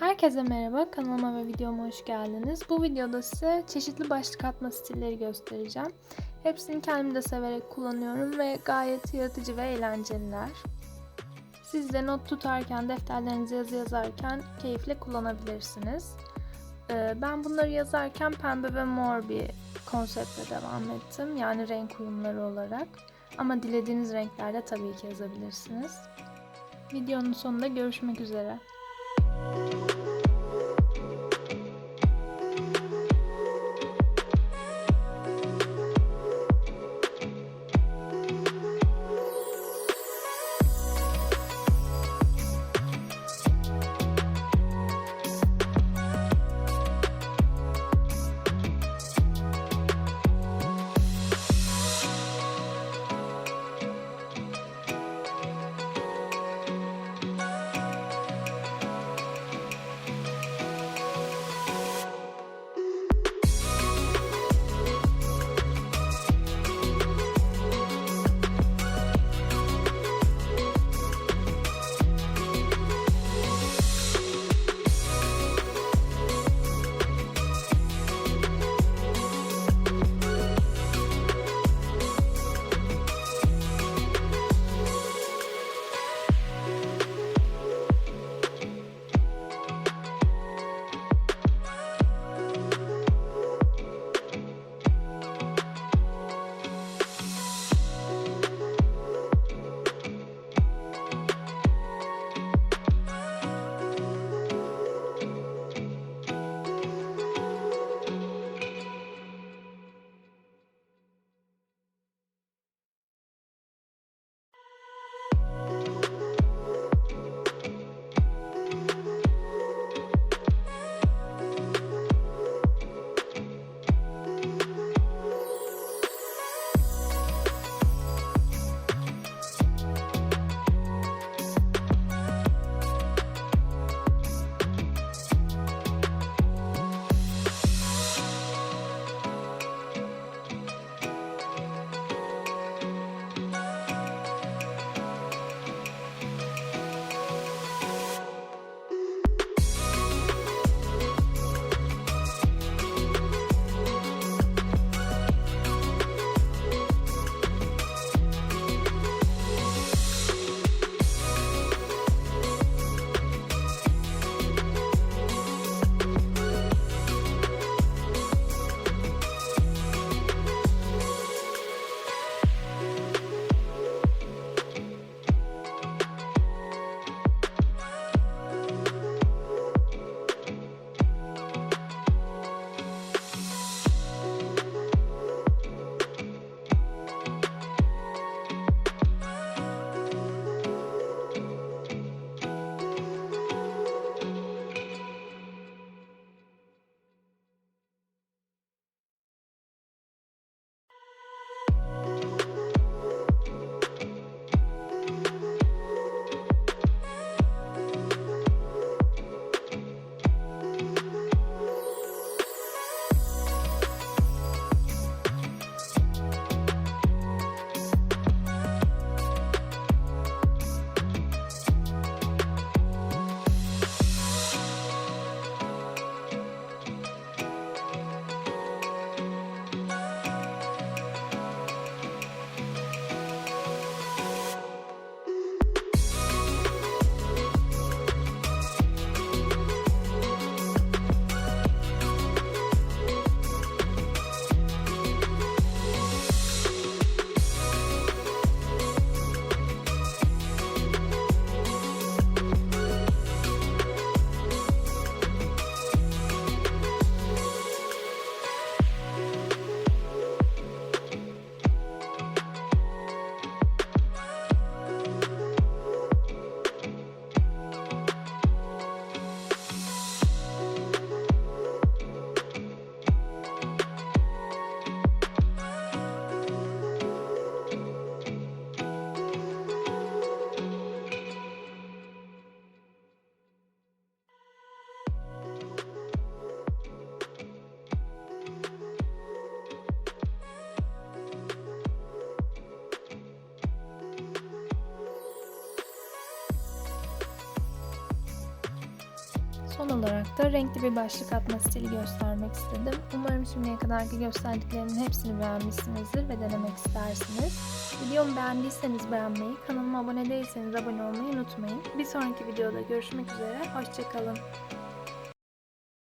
Herkese merhaba, kanalıma ve videoma hoş geldiniz. Bu videoda size çeşitli başlık atma stilleri göstereceğim. Hepsini kendim de severek kullanıyorum ve gayet yaratıcı ve eğlenceliler. Siz de not tutarken, defterlerinize yazı yazarken keyifle kullanabilirsiniz. Ee, Ben bunları yazarken pembe ve mor bir konseptle devam ettim. Yani renk uyumları olarak. Ama dilediğiniz renklerde tabii ki yazabilirsiniz. Videonun sonunda görüşmek üzere. Son olarak da renkli bir başlık atma stili göstermek istedim. Umarım şimdiye kadarki gösterdiklerimin hepsini beğenmişsinizdir ve denemek istersiniz. Videomu beğendiyseniz beğenmeyi, kanalıma abone değilseniz abone olmayı unutmayın. Bir sonraki videoda görüşmek üzere, hoşçakalın.